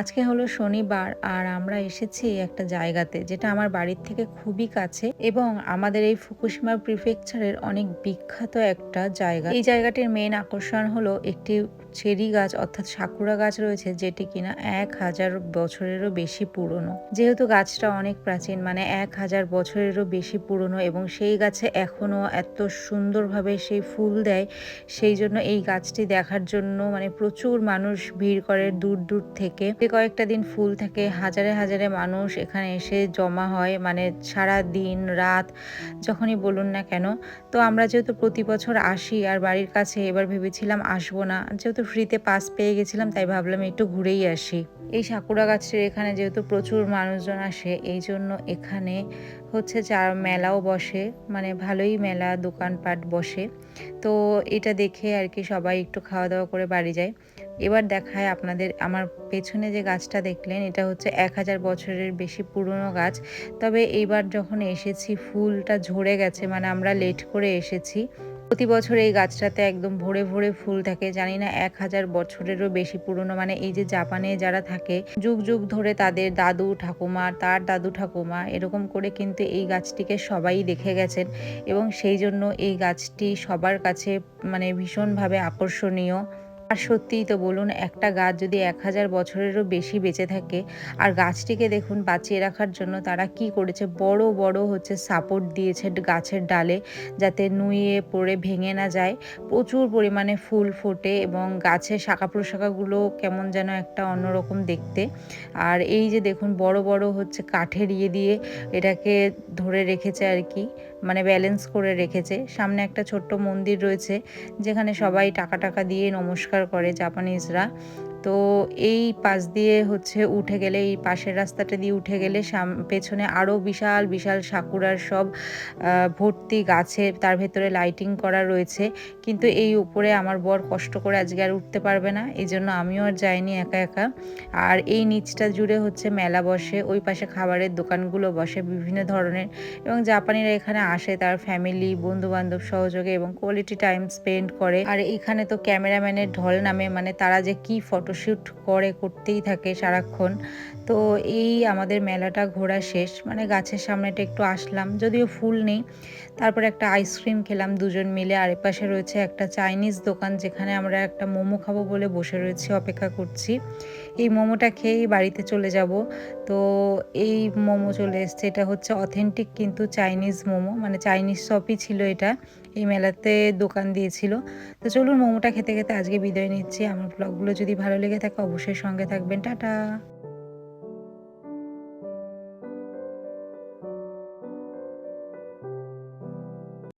আজকে হলো শনিবার আর আমরা এসেছি একটা জায়গাতে যেটা আমার বাড়ির থেকে খুবই কাছে এবং আমাদের এই ফুকুশিমা প্রিফেকচারের অনেক বিখ্যাত একটা জায়গা। এই জায়গাটির মেন আকর্ষণ হলো একটি চেরি গাছ অর্থাৎ সাকুরা গাছ রয়েছে যেটি কিনা এক হাজার বছরেরও বেশি পুরনো। যেহেতু গাছটা অনেক প্রাচীন মানে এক হাজার বছরেরও বেশি পুরনো এবং সেই গাছে এখনও এত সুন্দরভাবে সেই ফুল দেয়, সেই জন্য এই গাছটি দেখার জন্য মানে প্রচুর মানুষ ভিড় করে দূর দূর থেকে। কয়েকটা দিন ফুল থাকে। হাজারে হাজারে মানুষ এখানে এসে জমা হয়। মানে সারা দিন, রাত যখনই বলুন না কেন। তো আমরা যেহেতু প্রতি বছর আসি আর বাড়ির কাছে, এবার ভেবেছিলাম আসব না। যেহেতু ফ্রিতে পাস পেয়ে গেছিলাম, তাই ভাবলাম একটু ঘুরেই আসি। এই সাকুরা গাছের এখানে যেহেতু প্রচুর মানুষজন আসে, এই জন্য এখানে হচ্ছে চার মেলাও বসে। মানে ভালোই মেলা, দোকানপাট বসে। তো এটা দেখে আর কি সবাই একটু খাওয়া দাওয়া করে বাড়ি যায়। এবার দেখায় আপনাদের আমার পেছনে যে গাছটা দেখলেন, এটা হচ্ছে এক হাজার বছরের বেশি পুরনো গাছ। তবে এইবার যখন এসেছি, ফুলটা ঝরে গেছে মানে আমরা লেট করে এসেছি, প্রতি বছর এই গাছটাতে একদম ভরে ভরে ফুল থাকে। জানি না, এক হাজার বছরেরও বেশি পুরনো মানে এই যে জাপানে যারা থাকে, যুগ যুগ ধরে তাদের দাদু ঠাকুমা, তার দাদু ঠাকুমা, এরকম করে কিন্তু এই গাছটিকে সবাই দেখে গেছেন। এবং সেই জন্য এই গাছটি সবার কাছে মানে ভীষণভাবে আকর্ষণীয়। আর সত্যিই তো বলুন, একটা গাছ যদি এক হাজার বছরেরও বেশি বেঁচে থাকে, আর গাছটিকে দেখুন বাঁচিয়ে রাখার জন্য তারা কি করেছে? বড় বড় হচ্ছে সাপোর্ট দিয়েছে গাছের ডালে যাতে নুয়ে পড়ে ভেঙে না যায়। প্রচুর পরিমাণে ফুল ফোটে এবং গাছের শাখা প্রশাখাগুলো কেমন যেন একটা অন্যরকম দেখতে। আর এই যে দেখুন বড় বড় হচ্ছে কাঠের ইয়ে দিয়ে এটাকে ধরে রেখেছে আর কি। মানে ব্যালেন্স করে রেখেছে। সামনে একটা ছোট্ট মন্দির রয়েছে, যেখানে সবাই টাকা টাকা দিয়ে নমস্কার করে জাপানিজরা তো এই পাশ দিয়ে হচ্ছে উঠে গেলে, এই পাশের রাস্তাটা দিয়ে উঠে গেলে সাম, পেছনে আরও বিশাল বিশাল সাকুরার সব ভর্তি গাছে তার ভেতরে লাইটিং করা রয়েছে। কিন্তু এই উপরে আমার বর কষ্ট করে আজকে আর উঠতে পারবে না এই জন্য আমিও আর যাইনি একা একা। আর এই নিচটা জুড়ে হচ্ছে মেলা বসে, ওই পাশে খাবারের দোকানগুলো বসে বিভিন্ন ধরনের। এবং জাপানিরা এখানে আসে, তার ফ্যামিলি বন্ধু বান্ধব সহযোগে এবং কোয়ালিটি টাইম স্পেন্ড করে। আর এখানে তো ক্যামেরাম্যানের ঢল নামে মানে তারা যে কি ফটোশ্যুট করে করতেই থাকে সারাক্ষণ। তো এই আমাদের মেলাটা ঘোরা শেষ। মানে গাছের সামনেটা একটু আসলাম। যদিও ফুল নেই। তারপরে একটা আইসক্রিম খেলাম দুজন মিলে। আর পাশে রয়েছে একটা চাইনিজ দোকান যেখানে আমরা একটা মোমো খাব বলে বসে রয়েছি, অপেক্ষা করছি। এই মোমোটা খেয়েই বাড়িতে চলে যাব। তো এই মোমো চলে এসছে। এটা হচ্ছে অথেন্টিক কিন্তু চাইনিজ মোমো। মানে চাইনিজ শপই ছিল এটা। এই মেলাতে দোকান দিয়েছিল। তো চলুন মোমোটা খেতে খেতে আজকে বিদায় নিচ্ছি। আমার ব্লগগুলো যদি ভালো লেগে থাকে অবশ্যই সঙ্গে থাকবেন। টাটা।